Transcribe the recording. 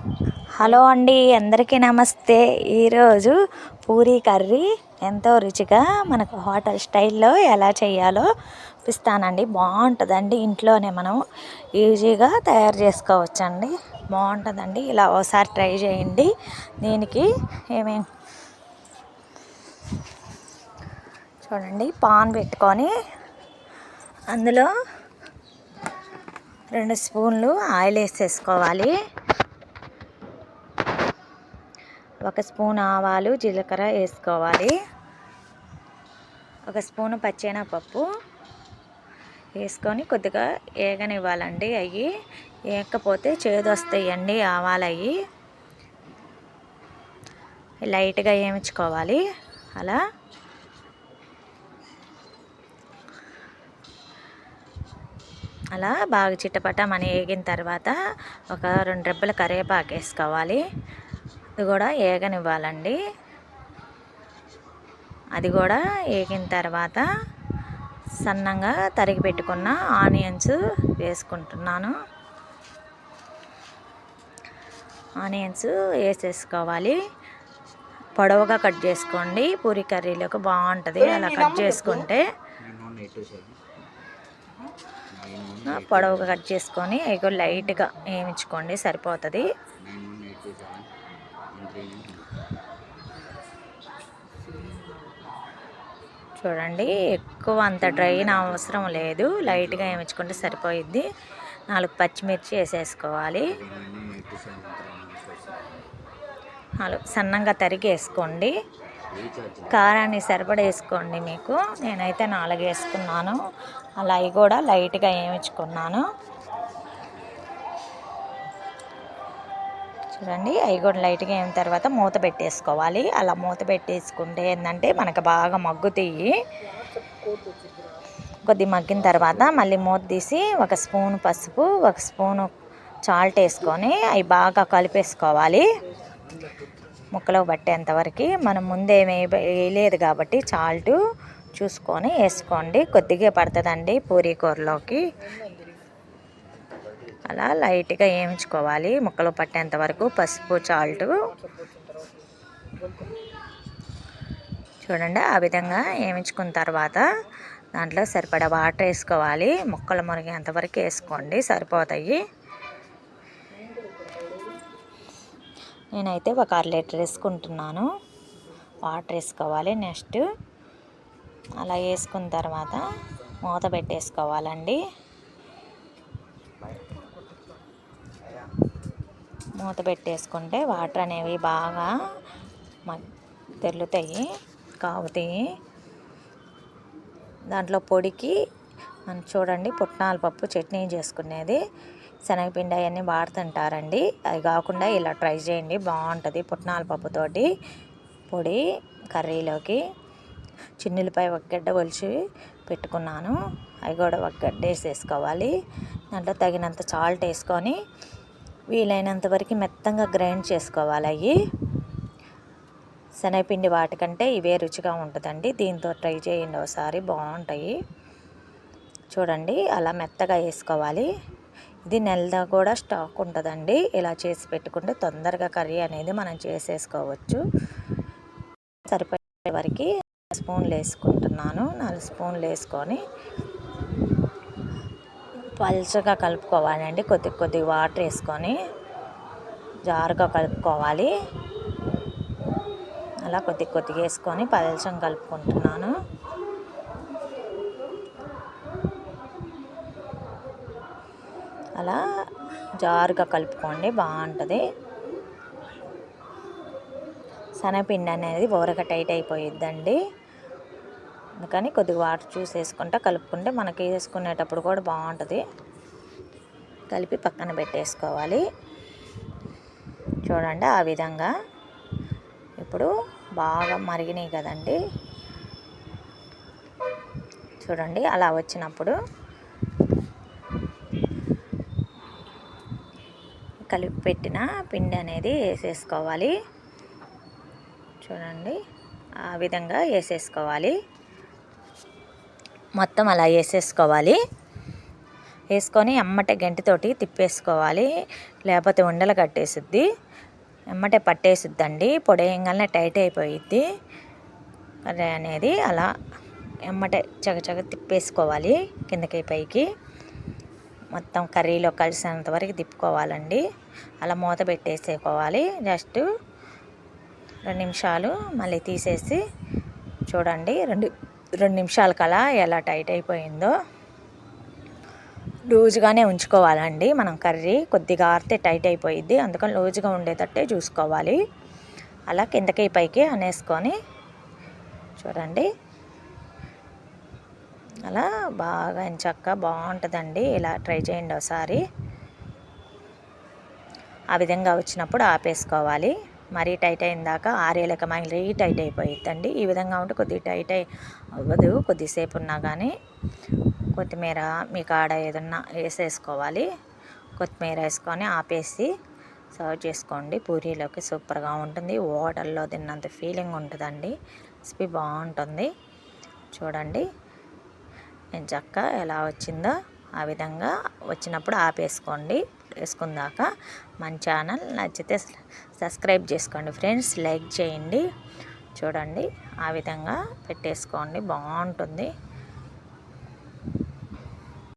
Hello అండి అందరికీ నమస్తే. ఈరోజు పూరీ కర్రీ ఎంతో రుచిగా మనకు హోటల్ స్టైల్లో ఎలా చేయాలో ఇస్తానండి బాగుంటుందండి ఇంట్లోనే మనం ఈజీగా తయారు చేసుకోవచ్చండి. బాగుంటుందండి. ఇలా ఒకసారి ట్రై చేయండి. దీనికి ఏమేమి చూడండి పాన్ పెట్టుకొని అందులో రెండు స్పూన్లు ఆయిల్ వేసేసుకోవాలి. ఒక స్పూన్ ఆవాలు జీలకర్ర వేసుకోవాలి. ఒక స్పూను పచ్చెనపప్పు వేసుకొని కొద్దిగా ఏగనివ్వాలండి అవి ఏకపోతే చేదు వస్తాయండి ఆవాలు అవి లైట్గా వేయించుకోవాలి అలా. అలా బాగా చిట్టపట మన వేగిన తర్వాత ఒక రెండు రెబ్బల కరివేపాకు వేసుకోవాలి. అది కూడా ఏగనివ్వాలండి. అది కూడా వేగిన తర్వాత సన్నంగా తరిగి పెట్టుకున్న ఆనియన్స్ వేసుకుంటున్నాను. ఆనియన్స్ వేసేసుకోవాలి. పొడవుగా కట్ చేసుకోండి. పూరి కర్రీలోకి బాగుంటుంది. అలా కట్ చేసుకుంటే పొడవుగా కట్ చేసుకొని ఇగో లైట్గా వేయించుకోండి. సరిపోతుంది. చూడండి. ఎక్కువ అంత డ్రైన్ అవసరం లేదు. లైట్గా వేయించుకుంటే సరిపోయిద్ది. నాలుగు పచ్చిమిర్చి వేసేసుకోవాలి. నాలుగు సన్నంగా తరిగి వేసుకోండి కారాన్ని సరిపడ వేసుకోండి మీకు. నేనైతే నాలుగు వేసుకున్నాను. అలా అవి కూడా లైట్గా వేయించుకున్నాను చూడండి. అవి కూడా లైట్గా అయిన తర్వాత మూత పెట్టేసుకోవాలి. అలా మూత పెట్టేసుకుంటే ఏంటంటే మనకు బాగా మగ్గుతాయి. కొద్ది మగ్గిన తర్వాత మళ్ళీ మూత తీసి ఒక స్పూన్ పసుపు ఒక స్పూను చాల్ట్ వేసుకొని అవి బాగా కలిపేసుకోవాలి. ముక్కలో పట్టేంతవరకు మనం ముందేమి వేయలేదు కాబట్టి చాల్ట్ చూసుకొని వేసుకోండి. కొద్దిగా పడుతుందండి పూరీ కూరలోకి. అలా లైట్గా వేయించుకోవాలి ముక్కలు పట్టేంత వరకు పసుపు చాల్ట్ చూడండి ఆ విధంగా వేయించుకున్న తర్వాత దాంట్లో సరిపడా వాటర్ వేసుకోవాలి. ముక్కలు మురిగేంతవరకు వేసుకోండి సరిపోతాయి. నేనైతే ఒక అర లీటర్ వేసుకుంటున్నాను. వాటర్ వేసుకోవాలి నెక్స్ట్. అలా వేసుకున్న తర్వాత మూత పెట్టేసుకోవాలండి. మూత పెట్టేసుకుంటే వాటర్ అనేవి బాగా తెల్లుతాయి కాగుతాయి. దాంట్లో పొడికి మనం చూడండి పుట్నాల పప్పు చట్నీ చేసుకునేది. శనగపిండి అవన్నీ వాడుతుంటారండి. అవి కాకుండా ఇలా ట్రై చేయండి బాగుంటుంది పుట్నాల పప్పుతోటి పొడి కర్రీలోకి చిన్నులపై ఒక గడ్డ ఒలిచి పెట్టుకున్నాను. అవి కూడా ఒక గడ్డ వేసేసుకోవాలి. దాంట్లో తగినంత సాల్ట్ వేసుకొని వీలైనంత వరకు మెత్తంగా గ్రైండ్ చేసుకోవాలి అవి శనగపిండి వాటికంటే ఇవే రుచిగా ఉంటుందండి. దీంతో ట్రై చేయండి ఒకసారి బాగుంటాయి. చూడండి అలా మెత్తగా వేసుకోవాలి. ఇది నెలదా కూడా స్టాక్ ఉంటుందండి. ఇలా చేసి పెట్టుకుంటే తొందరగా కర్రీ అనేది మనం చేసేసుకోవచ్చు. సరిపోయే వరకు స్పూన్లు వేసుకుంటున్నాను. నాలుగు స్పూన్లు వేసుకొని పల్చగా కలుపుకోవాలండి కొద్ది కొద్ది వాటర్ వేసుకొని జారుగా కలుపుకోవాలి. అలా కొద్ది కొద్దిగా వేసుకొని పలచం కలుపుకుంటున్నాను. అలా జారుగా కలుపుకోండి. బాగుంటుంది. శనగపిండి అనేది ఊరక టైట్ అయిపోయిద్దండి. అందుకని కొద్దిగా వాటర్ చూసి వేసుకుంటే కలుపుకుంటే మనకి వేసుకునేటప్పుడు కూడా బాగుంటుంది. కలిపి పక్కన పెట్టేసుకోవాలి. చూడండి ఆ విధంగా. ఇప్పుడు బాగా మరిగినాయి కదండి. చూడండి అలా వచ్చినప్పుడు కలిపి పెట్టిన పిండి అనేది వేసేసుకోవాలి. చూడండి ఆ విధంగా వేసేసుకోవాలి. మొత్తం అలా వేసేసుకోవాలి. వేసుకొని ఎమ్మటే గంటితోటి తిప్పేసుకోవాలి. లేకపోతే ఉండలు కట్టేసిద్ది. ఎమ్మటే పట్టేసిద్దండి. పొడి టైట్ అయిపోయిద్ది. కర్రీ అనేది అలా ఎమ్మటే చగచగ తిప్పేసుకోవాలి కిందకి పైకి. మొత్తం కర్రీలో కలిసినంత వరకు తిప్పుకోవాలండి. అలా మూత పెట్టేసేసుకోవాలి. జస్ట్ రెండు నిమిషాలు మళ్ళీ తీసేసి చూడండి. రెండు రెండు నిమిషాల కలా ఎలా టైట్ అయిపోయిందో లూజ్గానే ఉంచుకోవాలండి. మనం కర్రీ కొద్దిగా ఆరితే టైట్ అయిపోయిద్ది. అందుకని లూజ్గా ఉండేటట్టే చూసుకోవాలి. అలా కిందకి పైకి అనేసుకొని చూడండి. అలా బాగా ఎంచక్క బాగుంటుందండి. ఇలా ట్రై చేయండి ఒకసారి. ఆ విధంగా వచ్చినప్పుడు ఆపేసుకోవాలి. మరీ టైట్ అయిన దాకా ఆరేలక మళ్ళీ టైట్ అయిపోయిద్దండి. ఈ విధంగా ఉంటే కొద్దిగా టైట్ అయి అవ్వదు. కొద్దిసేపు ఉన్నా కానీ కొత్తిమీర మీ కాడ ఏదన్నా వేసేసుకోవాలి. కొత్తిమీర వేసుకొని ఆపేసి సర్వ్ చేసుకోండి. పూరీలోకి సూపర్గా ఉంటుంది. హోటల్లో తిన్నంత ఫీలింగ్ ఉంటుందండి. రెసిపీ బాగుంటుంది. చూడండి. నేను చక్క ఎలా వచ్చిందో ఆ విధంగా వచ్చినప్పుడు ఆపేసుకోండి. వేసుకుందాక మన ఛానల్ నచ్చితే సబ్స్క్రైబ్ చేసుకోండి ఫ్రెండ్స్. లైక్ చేయండి. చూడండి. ఆ విధంగా పెట్టేసుకోండి. బాగుంటుంది.